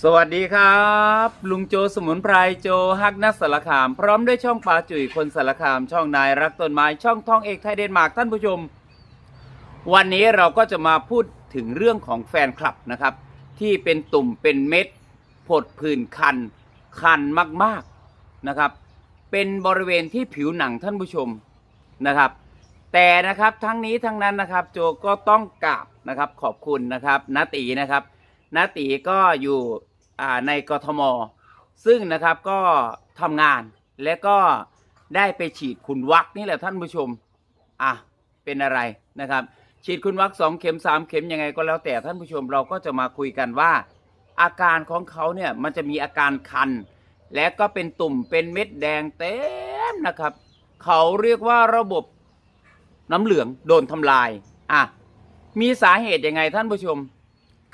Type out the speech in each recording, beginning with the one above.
สวัสดีครับ ลุงโจสมุนไพรโจฮักนักสารคาม พร้อมด้วยช่องปลาจุ๋ยคนสารคาม ช่องนายรักต้นไม้ช่องท่องเอกไทยเดนมาร์กท่านผู้ชม วันนี้เราก็จะมาพูดถึงเรื่องของแฟนคลับนะครับ ที่เป็นตุ่มเป็นเม็ดผดผื่นคัน คันมากๆนะครับ เป็นบริเวณที่ผิวหนังท่านผู้ชมนะครับ แต่นะครับทั้งนี้ทั้งนั้นนะครับ โจก็ต้องกราบนะครับขอบคุณนะครับนาตีนะครับ นาตีก็อยู่ในกทม ซึ่งนะครับก็ทำงานและก็ได้ไปฉีดคุณวักนี่แหละท่านผู้ชม อะ เป็นอะไรนะครับ ฉีดคุณวักสองเข็มสามเข็มยังไงก็แล้วแต่ท่านผู้ชมเราก็จะมาคุยกันว่า อาการของเขาเนี่ยมันจะมีอาการคัน และก็เป็นตุ่มเป็นเม็ดแดงเต็มนะครับ เขาเรียกว่าระบบน้ำเหลืองโดนทำลาย อะ มีสาเหตุยังไงท่านผู้ชม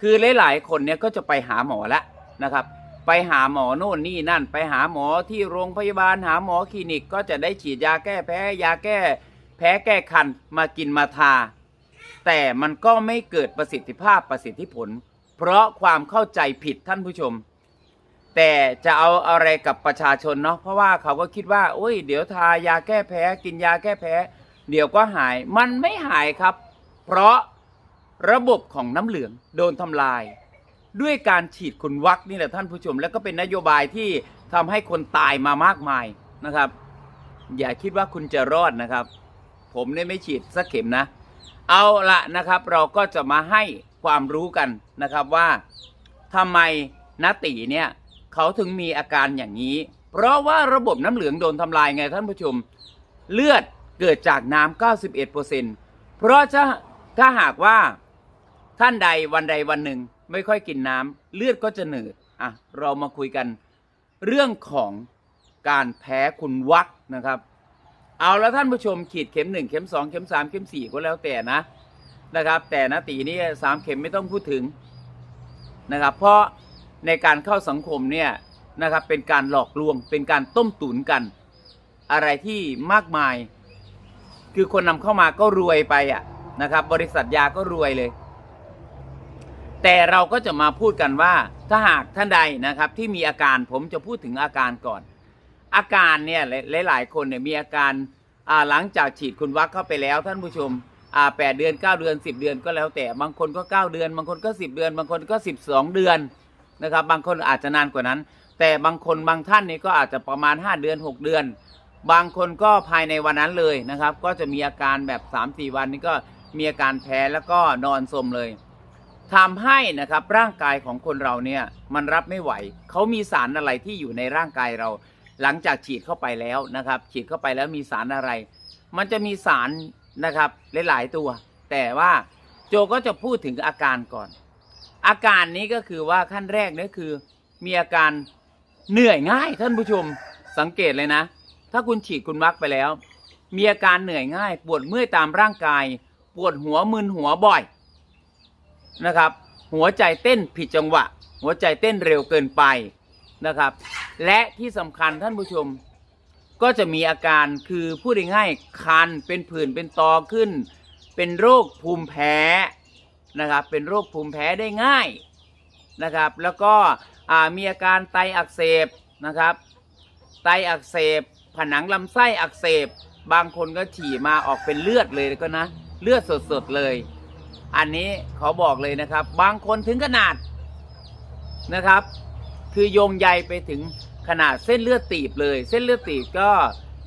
คือหลายๆคนเนี่ยก็จะไปหาหมอแล้วนะครับ ไปหาหมอโน่นนี่นั่น ไปหาหมอที่โรงพยาบาลหาหมอคลินิกก็จะได้ฉีดยาแก้แพ้ยาแก้ แพ้แก้คันมากินมาทา แต่มันก็ไม่เกิดประสิทธิภาพประสิทธิผล เพราะความเข้าใจผิดท่านผู้ชม แต่จะเอาอะไรกับประชาชนเนาะเพราะว่าเขาก็คิดว่าโอ้ยเดี๋ยวทายาแก้แพ้ กินยาแก้แพ้ เดี๋ยวก็หายมันไม่หายครับ เพราะ ระบบของน้ำเหลืองโดนทำลาย ด้วยการฉีดคุณวัคนี่แหละท่านผู้ชม แล้วก็เป็นนโยบายที่ทำให้คนตายมามากมายนะครับ อย่าคิดว่าคุณจะรอดนะครับ ผมเนี่ยไม่ฉีดสักเข็มนะ เอาละนะครับ เราก็จะมาให้ความรู้กันนะครับว่าทำไมนาตีเนี่ยเขาถึงมีอาการอย่างนี้ เพราะว่าระบบน้ำเหลืองโดนทำลายไงท่านผู้ชม เลือดเกิดจากน้ำ91%เพราะถ้าถ้าหากว่า ท่านใดวันใดวันหนึ่งไม่ค่อยกินน้ำเลือดก็จะหนืดอะเรามาคุยกันเรื่องของการแพ้คุณวักนะครับ เอาแล้วท่านผู้ชมขีดเข็มหนึ่งเข็มสองเข็มสามเข็มสี่ก็แล้วแต่นะนะครับ แต่นะตีนี่สามเข็มไม่ต้องพูดถึงนะครับ เพราะในการเข้าสังคมเนี่ยนะครับเป็นการหลอกลวงเป็นการต้มตุ๋นกัน อะไรที่มากมาย คือคนนำเข้ามาก็รวยไปอะนะครับ บริษัทยาก็รวยเลย แต่เราก็จะมาพูดกันว่าถ้าหากท่านใดนะครับที่มีอาการผมจะพูดถึงอาการก่อน อาการเนี่ยหลาย ๆ คนเนี่ยมีอาการาหลังจากฉีดคุณวัคเข้าไปแล้ว ท่านผู้ชมแปดเดือนเก้าเดือนสิบเดือนก็แล้วแต่บางคนก็เก้าเดือน บางคนก็สิบเดือน บางคนก็สิบสองเดือนนะครับบางคนอาจจะนานกว่านั้น แต่บางคนบางท่านนี่ก็อาจจะประมาณห้าเดือนหกเดือน บางคนก็ภายในวันนั้นเลยนะครับ ก็จะมีอาการแบบสามสี่วันนี้ก็มีอาการแพ้แล้วก็นอนสมเลย ทำให้นะครับร่างกายของคนเราเนี่ยมันรับไม่ไหว เขามีสารอะไรที่อยู่ในร่างกายเรา หลังจากฉีดเข้าไปแล้วนะครับ ฉีดเข้าไปแล้วมีสารอะไร มันจะมีสารนะครับหลาย ๆ ตัว แต่ว่าโจก็จะพูดถึงอาการก่อน อาการนี้ก็คือว่าขั้นแรกนี่คือมีอาการเหนื่อยง่ายท่านผู้ชมสังเกตเลยนะ ถ้าคุณฉีดคุณวักไปแล้ว มีอาการเหนื่อยง่าย ปวดเมื่อยตามร่างกาย ปวดหัวมึนหัวบ่อย นะครับ หัวใจเต้นผิดจังหวะ หัวใจเต้นเร็วเกินไปนะครับ และที่สำคัญท่านผู้ชมก็จะมีอาการคือพูดง่ายๆคันเป็นผื่นเป็นตอขึ้น เป็นโรคภูมิแพ้นะครับ เป็นโรคภูมิแพ้ได้ง่ายนะครับ แล้วก็มีอาการไตอักเสบนะครับ ไตอักเสบ ผนังลำไส้อักเสบ บางคนก็ฉี่มาออกเป็นเลือดเลยก็นะ เลือดสดๆเลย อันนี้ขอบอกเลยนะครับ บางคนถึงขนาดนะครับ คือโยงใยไปถึงขนาดเส้นเลือดตีบเลย เส้นเลือดตีบก็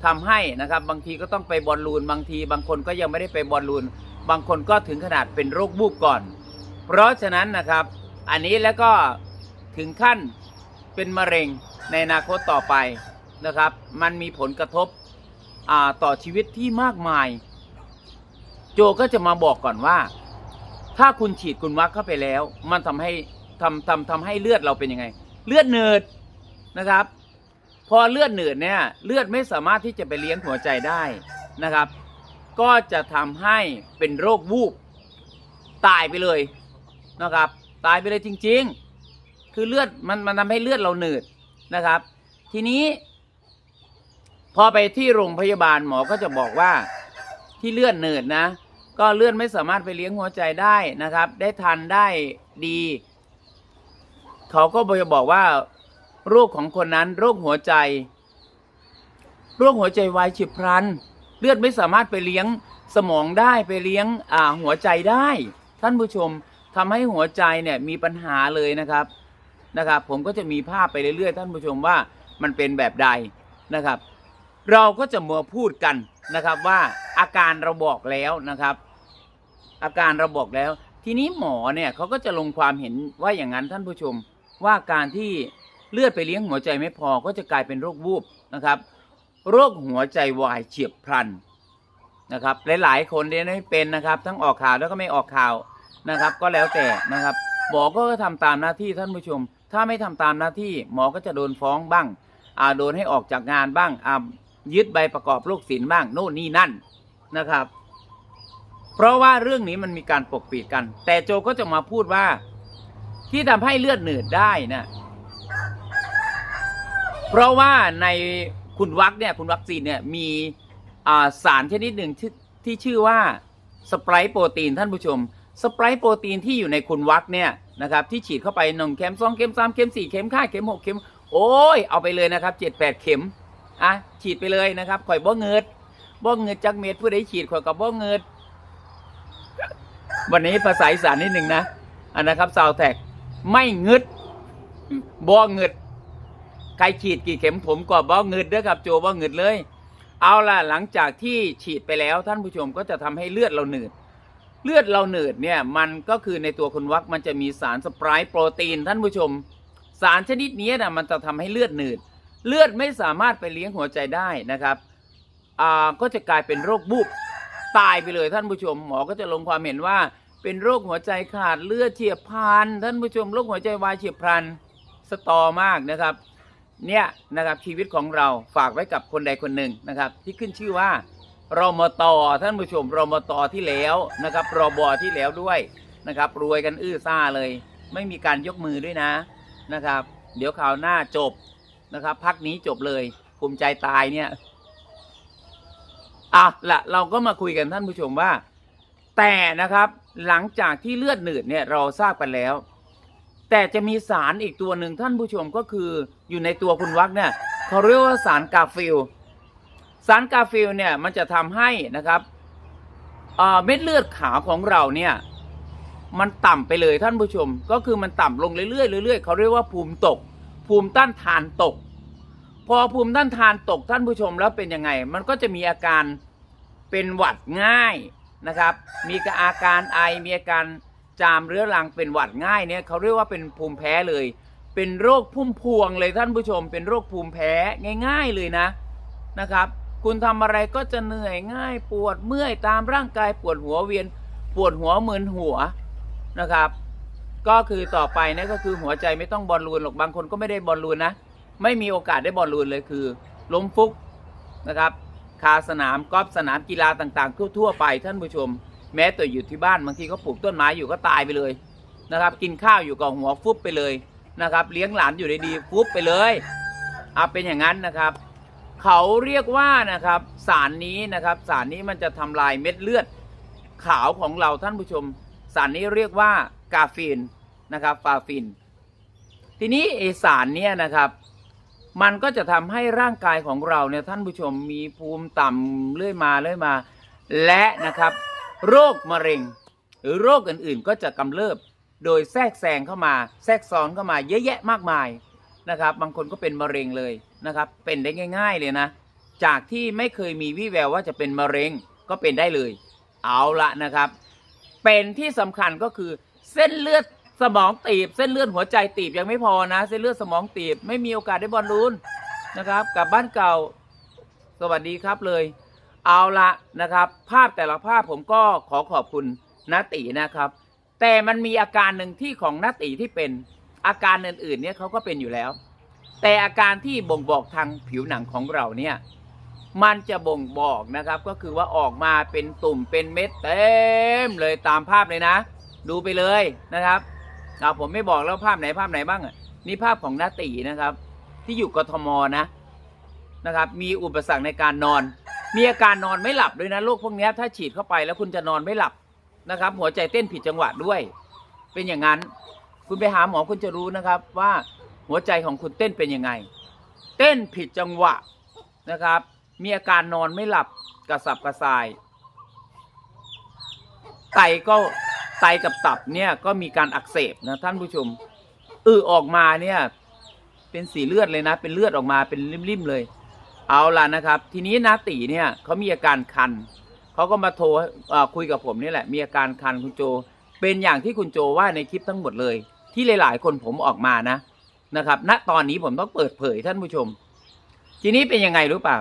ทำให้นะครับ บางทีก็ต้องไปบอลลูน บางที บางคนก็ยังไม่ได้ไปบอลลูน บางคนก็ถึงขนาดเป็นโรคบูบก่อน เพราะฉะนั้นนะครับ อันนี้แล้วก็ถึงขั้นเป็นมะเร็งในอนาคตต่อไปนะครับ มันมีผลกระทบต่อชีวิตที่มากมาย โจก็จะมาบอกก่อนว่า ถ้าคุณฉีดคุณวัคเข้าไปแล้ว มันทำให้ทำทำทำให้เลือดเราเป็นยังไง เลือดเนืดนะครับ พอเลือดหนืดเนี่ย เลือดไม่สามารถที่จะไปเลี้ยงหัวใจได้นะครับ ก็จะทำให้เป็นโรควูบตายไปเลยนะครับ ตายไปเลยจริง ๆ คือเลือดมันมันทำให้เลือดเราหนืดนะครับ ทีนี้พอไปที่โรงพยาบาลหมอก็จะบอกว่าที่เลือดหนืดนะ ก็เลือดไม่สามารถไปเลี้ยงหัวใจได้นะครับ ได้ทันได้ดี เขาก็จะบอกว่า โรคของคนนั้น โรคหัวใจ โรคหัวใจวายฉีบพลัน เลือดไม่สามารถไปเลี้ยงสมองได้ไปเลี้ยงหัวใจได้ ท่านผู้ชมทำให้หัวใจเนี่ยมีปัญหาเลยนะครับนะครับ ผมก็จะมีภาพไปเรื่อยๆ ท่านผู้ชมว่ามันเป็นแบบใดนะครับ เราก็จะมาพูดกันนะครับว่าอาการเราบอกแล้วนะครับ อาการเราบอกแล้ว ทีนี้หมอเนี่ยเขาก็จะลงความเห็นว่าอย่างนั้นท่านผู้ชม ว่าการที่เลือดไปเลี้ยงหัวใจไม่พอก็จะกลายเป็นโรควูบนะครับ โรคหัวใจวายเฉียบพลันนะครับหลายๆคนเนี่ยไม่เป็นนะครับ ทั้งออกข่าวแล้วก็ไม่ออกข่าวนะครับ ก็แล้วแต่นะครับหมอก็ทำตามหน้าที่ท่านผู้ชม ถ้าไม่ทำตามหน้าที่หมอก็จะโดนฟ้องบ้างอ่าโดนให้ออกจากงานบ้างอ่า ยึดใบประกอบโรคศิลป์บ้างโน่นนี่นั่นนะครับ เพราะว่าเรื่องนี้มันมีการปกปิดกัน แต่โจก็จะมาพูดว่า ที่ทำให้เลือดหนืดได้นะเพราะว่าในคุณวัคเนี่ยคุณวัคซีนเนี่ยมีสารชนิดหนึ่งที่ที่ชื่อว่าสไปร์โปรตีนท่านผู้ชมสไปร์โปรตีนที่อยู่ในคุณวัคเนี่ยนะครับที่ฉีดเข้าไปหนึ่งเข็มสองเข็มสามเข็มสี่เข็มห้าเข็มหกเข็มโอ้ยเอาไปเลยนะครับเจ็ดแปดเข็ม อะฉีดไปเลยนะครับข่อยบ่เงิดบ่เงิดจักเม็ดผู้ใดฉีดข่อยกับบ่เงิดวันนี้ภาษาอีสานนิดหนึ่งนะอันนะครับซาวแท็กไม่เงึดบ่เงึดใครฉีดกี่เข็มผมก็บ่เงึดเด้อครับโจบ่เงึดเลย เอาล่ะหลังจากที่ฉีดไปแล้วท่านผู้ชมก็จะทำให้เลือดเราหนืดเลือดเราหนืดเนี่ยมันก็คือในตัวคุณวักมันจะมีสารสปรโปรตีนท่านผู้ชม สารชนิดนี้นะมันจะทำให้เลือดหนืด เลือดไม่สามารถไปเลี้ยงหัวใจได้นะครับอ่าก็จะกลายเป็นโรคบุบตายไปเลยท่านผู้ชม หมอก็จะลงความเห็นว่า เป็นโรคหัวใจขาดเลือดเฉียบพลันท่านผู้ชมโรคหัวใจวายเฉียบพลันสตอมากนะครับเนี่ยนะครับชีวิตของเราฝากไว้กับคนใดคนหนึ่งนะครับ ที่ขึ้นชื่อว่ารมตท่านผู้ชมรมตที่แล้วนะครับรบที่แล้วด้วยนะครับ รวยกันอื้อซ่าเลย ไม่มีการยกมือด้วยนะนะครับ เดี๋ยวข่าวหน้าจบ นะครับพักนี้จบเลยภูมิใจตายเนี่ยอะละเราก็มาคุยกันท่านผู้ชมว่า แต่นะครับหลังจากที่เลือดหนืดเนี่ยเราทราบกันแล้ว แต่จะมีสารอีกตัวหนึ่งท่านผู้ชมก็คืออยู่ในตัวคุณวักเนี่ยเขาเรียกว่าสารกาฟิลสารกาฟิลเนี่ยมันจะทำให้นะครับเม็ดเลือดขาวของเราเนี่ยมันต่ำไปเลยท่านผู้ชม ก็คือมันต่ำลงเรื่อยๆเรื่อยๆเขาเรียกว่าภูมิตก ภูมิต้านทานตก พอภูมิต้านทานตกท่านผู้ชมแล้วเป็นยังไง มันก็จะมีอาการเป็นหวัดง่ายนะครับ มีอาการไอมีอาการจามเรื้อรังเป็นหวัดง่ายเนี่ยเขาเรียกว่าเป็นภูมิแพ้เลย เป็นโรคพุ่มพวงเลยท่านผู้ชม เป็นโรคภูมิแพ้ง่าย ๆเลยนะนะครับ คุณทำอะไรก็จะเหนื่อยง่ายปวดเมื่อยตามร่างกายปวดหัวเวียน ปวดหัวมึนหัวนะครับ ก็คือต่อไปนี่ก็คือหัวใจไม่ต้องบอลลูนหรอกบางคนก็ไม่ได้บอลลูนนะ ไม่มีโอกาสได้บอลลูนเลยคือล้มฟุกนะครับคาสนามกอล์ฟสนามกีฬาต่างๆ ทั่วไปท่านผู้ชม แม้แต่อยู่ที่บ้านบางทีก็ปลูกต้นไม้อยู่ก็ตายไปเลยนะครับ กินข้าวอยู่กับหัวฟุบไปเลยนะครับ เลี้ยงหลานอยู่ดีๆฟุบไปเลยเอาเป็นอย่างนั้นนะครับ เขาเรียกว่านะครับสารนี้นะครับ สารนี้มันจะทำลายเม็ดเลือดขาวของเราท่านผู้ชม สารนี้เรียกว่า กาฟีนนะครับฟาฟิน ทีนี้ไอสารเนี้ยนะครับ มันก็จะทำให้ร่างกายของเราเนี่ยท่านผู้ชมมีภูมิต่ำเรื่อยมาเรื่อยมา และนะครับ โรคมะเร็ง หรือโรคอื่นๆก็จะกำเริบโดยแทรกแซงเข้ามาแทรกซ้อนเข้ามาเยอะแยะมากมายนะครับ บางคนก็เป็นมะเร็งเลยนะครับ เป็นได้ง่าย ๆเลยนะ จากที่ไม่เคยมีวิแววว่าจะเป็นมะเร็งก็เป็นได้เลย เอาละนะครับ เป็นที่สำคัญก็คือ เส้นเลือดสมองตีบ เส้นเลือดหัวใจตีบยังไม่พอนะ เส้นเลือดสมองตีบ ไม่มีโอกาสได้บอลลูนนะครับกลับบ้านเก่าสวัสดีครับเลย เอาละนะครับ ภาพแต่ละภาพผมก็ขอขอบคุณนาตีนะครับ แต่มันมีอาการหนึ่งที่ของนาตีที่เป็นอาการอื่นๆเนี่ยเขาก็เป็นอยู่แล้ว แต่อาการที่บ่งบอกทางผิวหนังของเราเนี่ยมันจะบ่งบอกนะครับก็คือว่าออกมาเป็นตุ่มเป็นเม็ดเต็มเลยตามภาพเลยนะ ดูไปเลยนะครับเอาผมไม่บอกแล้วภาพไหนภาพไหนบ้างอะนี่ภาพของนาตีนะครับ ที่อยู่กทมนะนะครับ มีอุปสรรคในการนอน มีอาการนอนไม่หลับด้วยนะโรคพวกนี้ถ้าฉีดเข้าไปแล้วคุณจะนอนไม่หลับนะครับ หัวใจเต้นผิดจังหวะด้วย เป็นอย่างนั้น คุณไปหาหมอคุณจะรู้นะครับว่าหัวใจของคุณเต้นเป็นยังไง เต้นผิดจังหวะนะครับ มีอาการนอนไม่หลับกระสับกระส่ายไตก็ ไตกับตับเนี่ยก็มีการอักเสบนะท่านผู้ชมอือออกมาเนี่ย เป็นสีเลือดเลยนะ เป็นเลือดออกมาเป็นริมๆเลย เอาล่ะนะครับ ทีนี้นาตีเนี่ยเขามีอาการคันเขาก็มาโทรคุยกับผมนี่แหละ มีอาการคันคุณโจ เป็นอย่างที่คุณโจว่าในคลิปทั้งหมดเลย ที่หลาย ๆ คนผมออกมานะนะครับ ณตอนนี้ผมต้องเปิดเผยท่านผู้ชม ทีนี้เป็นยังไงรู้เปล่า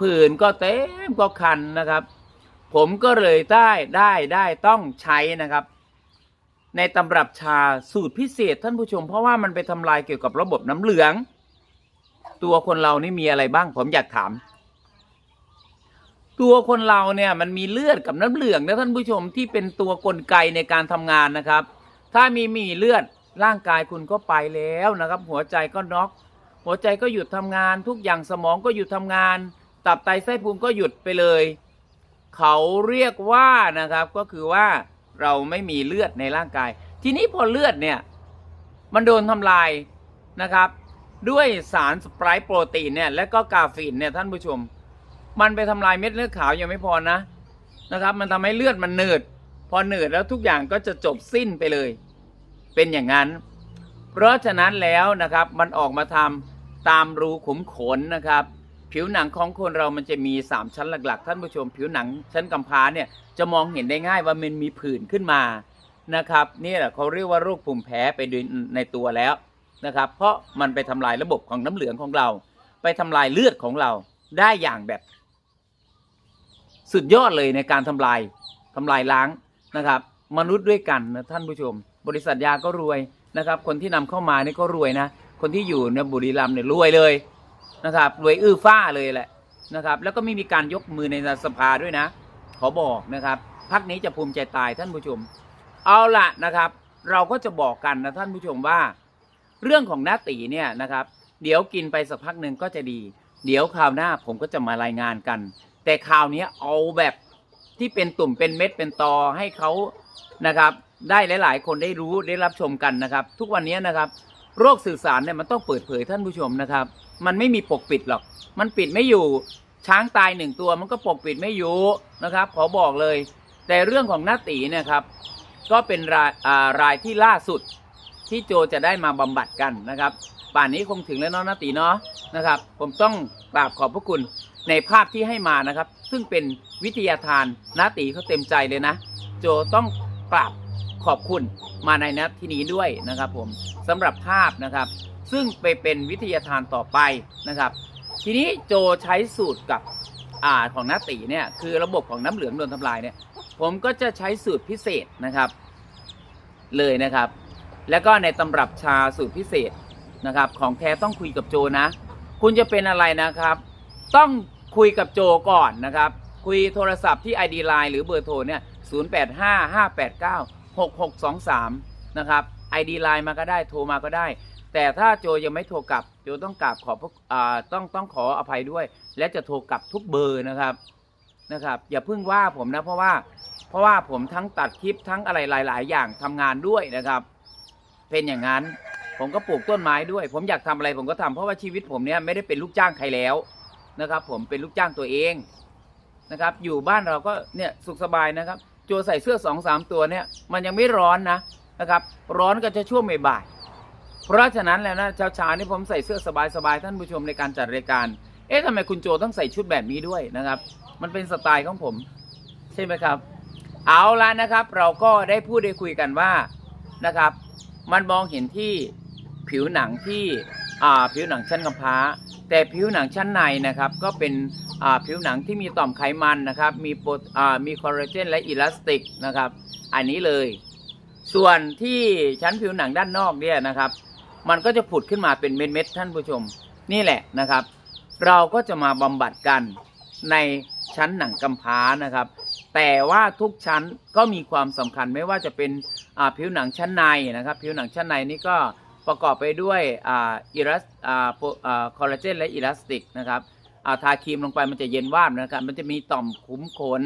ผื่นก็เต็มก็คันนะครับ ผมก็เลยได้ได้ได้ต้องใช้นะครับ ในตำรับชาสูตรพิเศษท่านผู้ชม เพราะว่ามันไปทำลายเกี่ยวกับระบบน้ำเหลือง ตัวคนเรานี่มีอะไรบ้าง ผมอยากถาม ตัวคนเราเนี่ยมันมีเลือดกับน้ำเหลืองนะท่านผู้ชมที่เป็นตัวกลไกในการทำงานนะครับ ถ้ามีมีเลือดร่างกายคุณก็ไปแล้วนะครับ หัวใจก็น็อกหัวใจก็หยุดทำงาน ทุกอย่างสมองก็หยุดทำงาน ตับไตไส้พุงก็หยุดไปเลย เขาเรียกว่านะครับก็คือว่าเราไม่มีเลือดในร่างกาย ทีนี้พอเลือดเนี่ยมันโดนทำลายนะครับ ด้วยสารสปร์โปรตีนเนี่ยและก็กาฟีนเนี่ยท่านผู้ชม มันไปทำลายเม็ดเลือดขาวยังไม่พอนะนะครับ มันทำให้เลือดมันเนืดพอเนืดแล้วทุกอย่างก็จะจบสิ้นไปเลย เป็นอย่างนั้น เพราะฉะนั้นแล้วนะครับมันออกมาทำตามรูขุมขนนะครับ ผิวหนังของคนเรามันจะมี 3 ชั้นหลัก ๆ ท่านผู้ชม ผิวหนังชั้นกำพร้าเนี่ยจะมองเห็นได้ง่ายว่ามันมีผื่นขึ้นมานะครับนี่แหละเขาเรียกว่าโรคภูมิแพ้ไปในตัวแล้วนะครับ เพราะมันไปทำลายระบบของน้ำเหลืองของเรา ไปทำลายเลือดของเราได้อย่างแบบ สุดยอดเลยในการทำลายทำลายล้างนะครับ มนุษย์ด้วยกันนะท่านผู้ชม บริษัทยาก็รวยนะครับ คนที่นำเข้ามานี่ก็รวยนะ คนที่อยู่ในบุรีรัมย์เนี่ยรวยเลย นะครับรวยอื้อฟ้าเลยแหละนะครับ แล้วก็ไม่มีการยกมือในสภาด้วยนะ ขอบอกนะครับพักนี้จะภูมิใจตายท่านผู้ชม เอาละนะครับ เราก็จะบอกกันนะท่านผู้ชมว่า เรื่องของน้าตีเนี่ยนะครับ เดี๋ยวกินไปสักพักหนึ่งก็จะดี เดี๋ยวคราวหน้าผมก็จะมารายงานกัน แต่คราวนี้เอาแบบที่เป็นตุ่มเป็นเม็ดเป็นตอให้เขานะครับได้หลาย ๆ คนได้รู้ได้รับชมกันนะครับ ทุกวันนี้นะครับ โรคสื่อสารเนี่ยมันต้องเปิดเผยท่านผู้ชมนะครับ มันไม่มีปกปิดหรอก มันปิดไม่อยู่ ช้างตายหนึ่งตัวมันก็ปกปิดไม่อยู่นะครับ ขอบอกเลย แต่เรื่องของหน้าตีเนี่ยครับ ก็เป็นรายรายที่ล่าสุดที่โจจะได้มาบำบัดกันนะครับ ป่านนี้คงถึงแล้วเนาะนาตีเนาะนะครับ ผมต้องกราบขอบพระคุณในภาพที่ให้มานะครับ ซึ่งเป็นวิทยาทานนาตีเขาเต็มใจเลยนะ โจต้องกราบขอบคุณมาในนัดที่นี้ด้วยนะครับ ผมสำหรับภาพนะครับ ซึ่งไปเป็นวิทยาทานต่อไปนะครับ ทีนี้โจใช้สูตรกับอ่าของนาตีเนี่ยคือระบบของน้ำเหลืองโดนทำลายเนี่ยผมก็จะใช้สูตรพิเศษนะครับ เลยนะครับ แล้วก็ในตำรับชาสูตรพิเศษนะครับ ของแท้ต้องคุยกับโจนะ คุณจะเป็นอะไรนะครับ ต้องคุยกับโจก่อนนะครับ คุยโทรศัพท์ที่ ID Line หรือเบอร์โทรเนี่ย0855896623 นะครับ ID Line มาก็ได้ โทรมาก็ได้ แต่ถ้าโจยังไม่โทรกลับ โจต้องกราบขอพระอ่าต้องต้องขออภัยด้วย และจะโทรกลับทุกเบอร์นะครับนะครับ อย่าเพิ่งว่าผมนะเพราะว่า เพราะว่าผมทั้งตัดคลิปทั้งอะไรหลาย ๆ อย่างทำงานด้วยนะครับ เป็นอย่างนั้น ผมก็ปลูกต้นไม้ด้วย ผมอยากทำอะไรผมก็ทำเพราะว่าชีวิตผมเนี่ยไม่ได้เป็นลูกจ้างใครแล้วนะครับ ผมเป็นลูกจ้างตัวเองนะครับ อยู่บ้านเราก็เนี่ยสุขสบายนะครับ โจใส่เสื้อสองสามตัวเนี่ย มันยังไม่ร้อนนะนะครับ ร้อนก็จะช่วงบ่ายๆ เพราะฉะนั้นแล้วนะเช้าๆนี่ผมใส่เสื้อสบายๆท่านผู้ชมในการจัดรายการ เอ๊ะทำไมคุณโจต้องใส่ชุดแบบนี้ด้วยนะครับ มันเป็นสไตล์ของผม ใช่ไหมครับ เอาละนะครับ เราก็ได้พูดได้คุยกันว่านะครับ มันมองเห็นที่ผิวหนังที่ผิวหนังชั้นกำพร้า แต่ผิวหนังชั้นในนะครับก็เป็นผิวหนังที่มีต่อมไขมันนะครับมีโปรอ่ามีคอลลาเจนและอิลาสติกนะครับ อันนี้เลย ส่วนที่ชั้นผิวหนังด้านนอกเนี่ยนะครับ มันก็จะผุดขึ้นมาเป็นเม็ดๆท่านผู้ชม นี่แหละนะครับ เราก็จะมาบำบัดกันในชั้นหนังกำพร้านะครับ แต่ว่าทุกชั้นก็มีความสำคัญไม่ว่าจะเป็นผิวหนังชั้นในนะครับ ผิวหนังชั้นในนี่ก็ประกอบไปด้วยอิรัสอ่าโปรอ่าคอลลาเจนและอิลาสติกนะครับาทาครีมลงไปมันจะเย็นวาบนะครับ มันจะมีต่อมขุมขน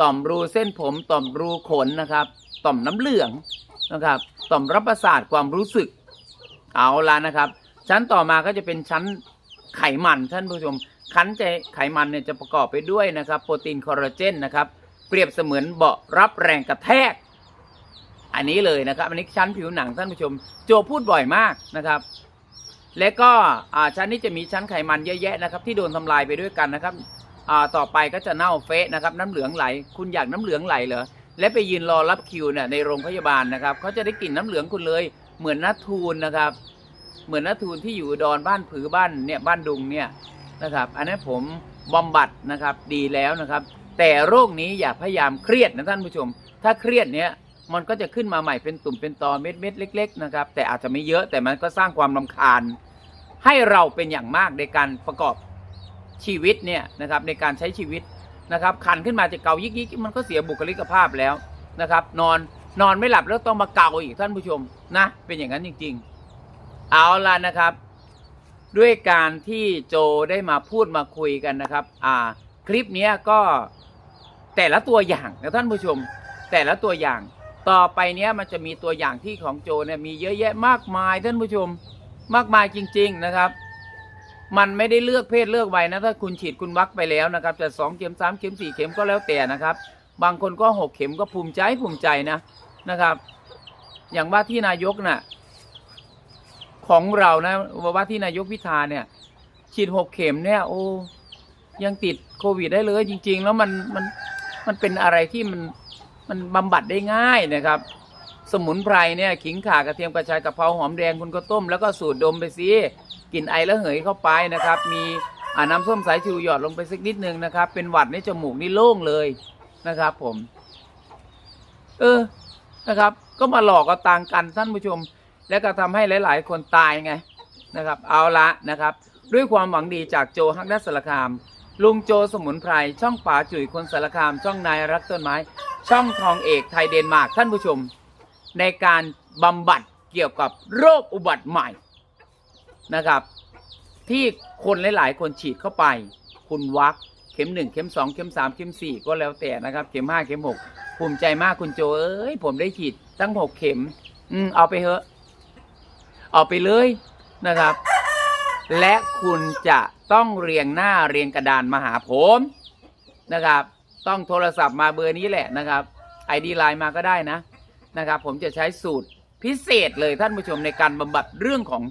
ต่อมรูเส้นผม ต่อมรูขนนะครับ ต่อมน้ำเหลืองนะครับ ต่อมรับประสาทความรู้สึก เอาละนะครับ ชั้นต่อมาก็จะเป็นชั้นไขมันท่านผู้ชมชั้นใจไขมันเนี่ยจะประกอบไปด้วยนะครับ โปรตีนคอลลาเจนนะครับเปรียบเสมือนเบาะรับแรงกระแทก อันนี้เลยนะครับ อันนี้ชั้นผิวหนังท่านผู้ชม โจพูดบ่อยมากนะครับ และก็ชั้นนี้จะมีชั้นไขมันเยอะแยะนะครับ ที่โดนทำลายไปด้วยกันนะครับต่อไปก็จะเน่าเฟะนะครับ น้ำเหลืองไหล คุณอยากน้ำเหลืองไหลเหรอและไปยืนรอรับคิวเนี่ยในโรงพยาบาลนะครับเขาจะได้กลิ่นน้ำเหลืองคุณเลย เหมือนนัททูนนะครับ เหมือนนัททูนที่อยู่ดอนบ้านผือบ้านเนี่ยบ้านดุงเนี่ยนะครับ อันนั้นผมบำบัดนะครับดีแล้วนะครับ แต่โรคนี้อย่าพยายามเครียดนะท่านผู้ชม ถ้าเครียดเนี้ยมันก็จะขึ้นมาใหม่เป็นตุ่มเป็นตอเม็ดเม็ดเล็ก ๆ นะครับ แต่อาจจะไม่เยอะแต่มันก็สร้างความรำคาญ ให้เราเป็นอย่างมากในการประกอบชีวิตเนี่ยนะครับในการใช้ชีวิตนะครับคันขึ้นมาจะเกายิกยิกๆมันก็เสียบุคลิกภาพแล้วนะครับ นอนนอนไม่หลับแล้วต้องมาเกาอีกท่านผู้ชม นะ เป็นอย่างนั้นจริง ๆ เอาละนะครับ ด้วยการที่โจได้มาพูดมาคุยกันนะครับ อ่า คลิปนี้ก็แต่ละตัวอย่างนะท่านผู้ชม แต่ละตัวอย่าง ต่อไปเนี้ยมันจะมีตัวอย่างที่ของโจเนี่ยมีเยอะแยะมากมายท่านผู้ชม มากมายจริง ๆนะครับ มันไม่ได้เลือกเพศเลือกวัยนะถ้าคุณฉีดคุณวัคไปแล้วนะครับจะสองเข็มสามเข็มสี่เข็มก็แล้วแต่นะครับ บางคนก็หกเข็มก็ภูมิใจภูมิใจนะนะครับ อย่างว่าที่นายกน่ะของเรานะว่าที่นายกพิธาเนี่ย ฉีดหกเข็มเนี่ย โอ้ยังติดโควิดได้เลย จริง ๆ แล้วมันมันมันเป็นอะไรที่มันมันบำบัดได้ง่ายนะครับ สมุนไพรเนี่ย ขิงข่ากระเทียมกระชายกะเพราหอมแดงคุณก็ต้ม แล้วก็สูดดมไปสิกลิ่นไอแล้วเหยเข้าไปนะครับ มีอ่าน้ำส้มสายชูหยอดลงไปสักนิดนึงนะครับ เป็นหวัดในจมูกนี่โล่งเลยนะครับ ผม เออ นะครับ ก็มาหลอกเอาตังกันท่านผู้ชม แล้วก็ทำให้หลาย ๆ คนตายไงนะครับ เอาละนะครับ ด้วยความหวังดีจากโจฮักนัสสารคาม ลุงโจสมุนไพรช่องป่าจุ๋ยคนสารคาม ช่องนายรักต้นไม้ ช่องทองเอกไทยเดนมาร์กท่านผู้ชม ในการบำบัดเกี่ยวกับโรคอุบัติใหม่นะครับ ที่คนหลาย ๆ คนฉีดเข้าไป คุณวัก เข็มหนึ่งเข็มสองเข็มสามเข็มสี่ก็แล้วแต่นะครับ เข็มห้าเข็มหกภูมิใจมากคุณโจเอ้ยผมได้ฉีดตั้งหกเข็ม อืมเอาไปเถอะ เอาไปเลยนะครับ และคุณจะต้องเรียงหน้าเรียงกระดานมาหาผมนะครับ ต้องโทรศัพท์มาเบอร์นี้แหละนะครับไอดีไลน์มาก็ได้นะนะครับ ผมจะใช้สูตรพิเศษเลยท่านผู้ชมในการบำบัดเรื่องของ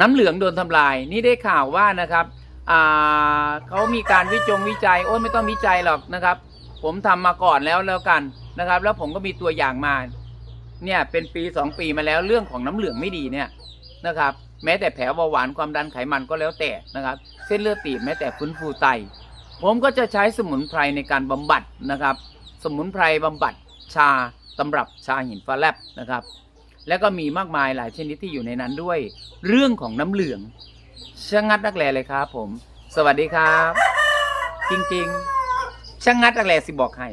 น้ำเหลืองโดนทำลาย นี่ได้ข่าวว่านะครับอ่า มีการวิจงวิจัยโอ้ยไม่ต้องวิจัยหรอกนะครับ ผมทำมาก่อนแล้วแล้วกันนะครับ แล้วผมก็มีตัวอย่างมา เนี่ยเป็นปีสองปีมาแล้วเรื่องของน้ำเหลืองไม่ดีเนี่ยนะครับ แม้แต่แผลเบาหวานความดันไขมันก็แล้วแต่นะครับ เส้นเลือดตีบแม้แต่ฟื้นฟูไต ผมก็จะใช้สมุนไพรในการบำบัดนะครับ สมุนไพรบำบัดชาตำรับชาหินฟ้าแลบนะครับ แล้วก็มีมากมายหลายชนิดที่อยู่ในนั้นด้วย เรื่องของน้ำเหลืองชะงัดนักแลเลยครับผม สวัสดีครับ จริงๆชะงัดอะไรสิบอกให้